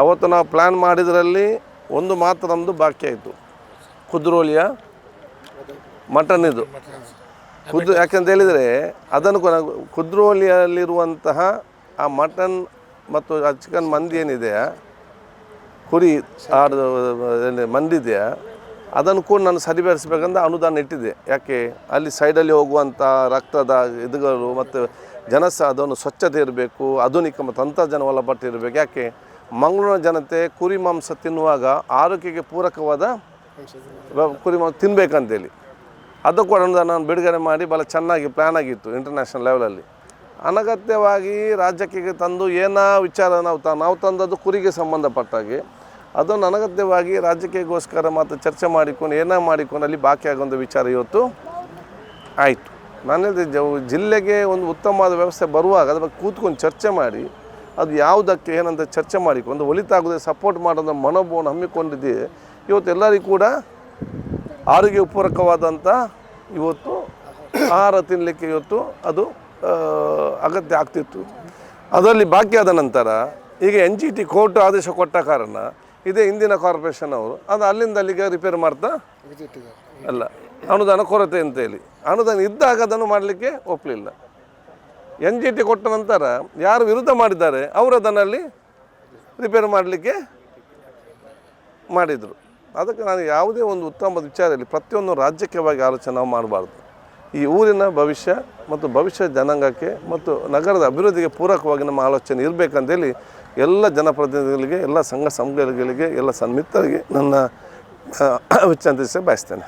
ಅವತ್ತು ನಾವು ಪ್ಲ್ಯಾನ್ ಮಾಡಿದ್ರಲ್ಲಿ ಒಂದು ಮಾತ್ರ ನಮ್ಮದು ಬಾಕಿ ಆಯಿತು. ಕುದ್ರೋಲಿಯ ಮಟನ್ ಇದು. ಕುದ್ ಯಾಕೆಂತ ಹೇಳಿದರೆ ಅದನ್ನು ಕುದ್ರೋಲಿಯಲ್ಲಿರುವಂತಹ ಆ ಮಟನ್ ಮತ್ತು ಆ ಚಿಕನ್ ಮಂದಿ ಏನಿದೆಯಾ ಕುರಿ ಏನು ಮಂದಿದೆಯಾ ಅದನ್ನು ಕೂಡ ನಾನು ಸರಿಪಡಿಸ್ಬೇಕಂತ ಅನುದಾನ ಇಟ್ಟಿದೆ ಯಾಕೆ? ಅಲ್ಲಿ ಸೈಡಲ್ಲಿ ಹೋಗುವಂಥ ರಕ್ತದ ಇದುಗಳು ಮತ್ತು ಜನಸ ಅದನ್ನು ಸ್ವಚ್ಛತೆ ಇರಬೇಕು, ಆಧುನಿಕ ಮತ್ತು ತಂತ್ರಜ್ಞಾನ ಒಳಪಟ್ಟಿರಬೇಕು. ಯಾಕೆ? ಮಂಗಳೂರಿನ ಜನತೆ ಕುರಿ ಮಾಂಸ ತಿನ್ನುವಾಗ ಆರೋಗ್ಯಕ್ಕೆ ಪೂರಕವಾದ ಕುರಿ ಮಾಂಸ ತಿನ್ನಬೇಕಂತೇಳಿ ಅದು ಕೂಡ ನಾನು ಬಿಡುಗಡೆ ಮಾಡಿ ಭಾಳ ಚೆನ್ನಾಗಿ ಪ್ಲ್ಯಾನ್ ಆಗಿತ್ತು ಇಂಟರ್ನ್ಯಾಷನಲ್ ಲೆವೆಲಲ್ಲಿ ಅನಗತ್ಯವಾಗಿ ರಾಜ್ಯಕ್ಕೆ ತಂದು ಏನೋ ವಿಚಾರ ನಾವು ತ, ನಾವು ತಂದದ್ದು ಕುರಿಗೆ ಸಂಬಂಧಪಟ್ಟಾಗಿ ಅದನ್ನು ಅನಗತ್ಯವಾಗಿ ರಾಜ್ಯಕ್ಕೆಗೋಸ್ಕರ ಮಾತ್ರ ಚರ್ಚೆ ಮಾಡಿಕೊಂಡು, ಏನೋ ಮಾಡಿಕೊಂಡು ಅಲ್ಲಿ ಬಾಕಿ ಆಗುವಂಥ ವಿಚಾರ ಇವತ್ತು ಆಯಿತು. ನಾನು ಜಿಲ್ಲೆಗೆ ಒಂದು ಉತ್ತಮವಾದ ವ್ಯವಸ್ಥೆ ಬರುವಾಗ ಅದ್ರ ಬಗ್ಗೆ ಕೂತ್ಕೊಂಡು ಚರ್ಚೆ ಮಾಡಿ ಅದು ಯಾವುದಕ್ಕೆ ಏನಂತ ಚರ್ಚೆ ಮಾಡಿಕೊಂಡು ಒಲಿತಾಗದೆ ಸಪೋರ್ಟ್ ಮಾಡೋದ ಮನೋಭಾವನ ಹಮ್ಮಿಕೊಂಡಿದ್ದೆ. ಇವತ್ತು ಎಲ್ಲರಿಗೂ ಕೂಡ ಆರೋಗ್ಯ ಪೂರಕವಾದಂಥ ಇವತ್ತು ಆಹಾರ ತಿನ್ನಲಿಕ್ಕೆ ಇವತ್ತು ಅದು ಅಗತ್ಯ ಆಗ್ತಿತ್ತು. ಅದರಲ್ಲಿ ಬಾಕಿ ಆದ ನಂತರ ಈಗ ಎನ್ ಜಿ ಟಿ ಕೋರ್ಟ್ ಆದೇಶ ಕೊಟ್ಟ ಕಾರಣ ಇದೇ ಇಂದಿನ ಕಾರ್ಪೊರೇಷನ್ ಅವರು ಅದು ಅಲ್ಲಿಂದ ಅಲ್ಲಿಗೆ ರಿಪೇರ್ ಮಾಡ್ತಾ ಅಲ್ಲ ಅನುದಾನ ಕೊರತೆ ಅಂತೇಳಿ ಅನುದಾನ ಇದ್ದಾಗ ಅದನ್ನು ಮಾಡಲಿಕ್ಕೆ ಒಪ್ಪಲಿಲ್ಲ ಎನ್ ಜಿ ಟಿ ಕೊಟ್ಟ ನಂತರ ಯಾರು ವಿರುದ್ಧ ಮಾಡಿದ್ದಾರೆ, ಅವರು ಅದನ್ನಲ್ಲಿ ರಿಪೇರ್ ಮಾಡಲಿಕ್ಕೆ ಮಾಡಿದರು. ಅದಕ್ಕೆ ನಾನು ಯಾವುದೇ ಒಂದು ಉತ್ತಮದ ವಿಚಾರದಲ್ಲಿ ಪ್ರತಿಯೊಂದು ರಾಜ್ಯಕ್ಕೆವಾಗಿ ಆಲೋಚನೆ ನಾವು ಮಾಡಬಾರ್ದು. ಈ ಊರಿನ ಭವಿಷ್ಯ ಮತ್ತು ಭವಿಷ್ಯ ಜನಾಂಗಕ್ಕೆ ಮತ್ತು ನಗರದ ಅಭಿವೃದ್ಧಿಗೆ ಪೂರಕವಾಗಿ ನಮ್ಮ ಆಲೋಚನೆ ಇರಬೇಕಂತೇಳಿ ಎಲ್ಲ ಜನಪ್ರತಿನಿಧಿಗಳಿಗೆ, ಎಲ್ಲ ಸಂಘ ಸಂಘಗಳಿಗೆ ಎಲ್ಲ ಸನ್ಮಿತ್ತರಿಗೆ ನನ್ನ ವಿಚಾರ ಬಯಸ್ತೇನೆ.